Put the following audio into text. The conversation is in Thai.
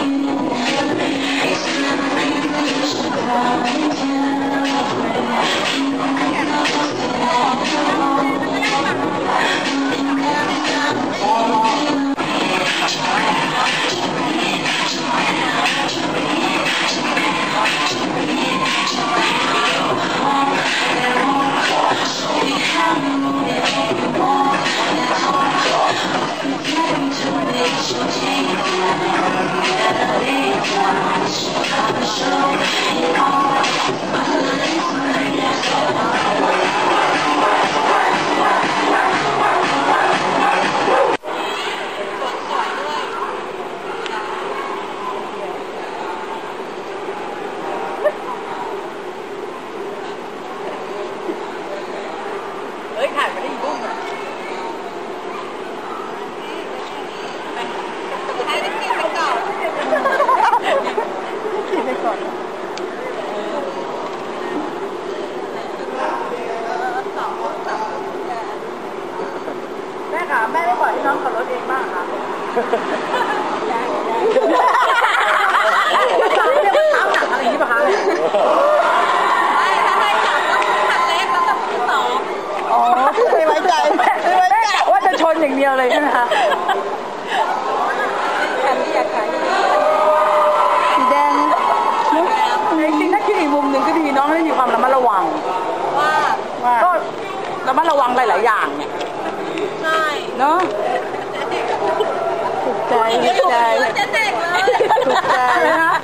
you. น้องขับรถเองบ้างคะเรียกว่าเท้าหนักอะไรอย่างนี้ป่ะคะไม่ถ้าให้ขับรถคันเล็กแล้วต้องมีสองอ๋อไม่ไว้ใจไม่ไว้ใจว่าจะชนอย่างเดียวเลยใช่ไหมคะคันที่อยากขายสีแดงจริงๆถ้าคิดอีกมุมหนึ่งก็ดีน้องได้มีความระมัดระวังว่าว่าก็ระมัดระวังหลายๆอย่างเนี่ย ใช่เนาะถูกใจไม่ถูถูกกใจเลยจะเด็กเลยถูกใจอะไรนะ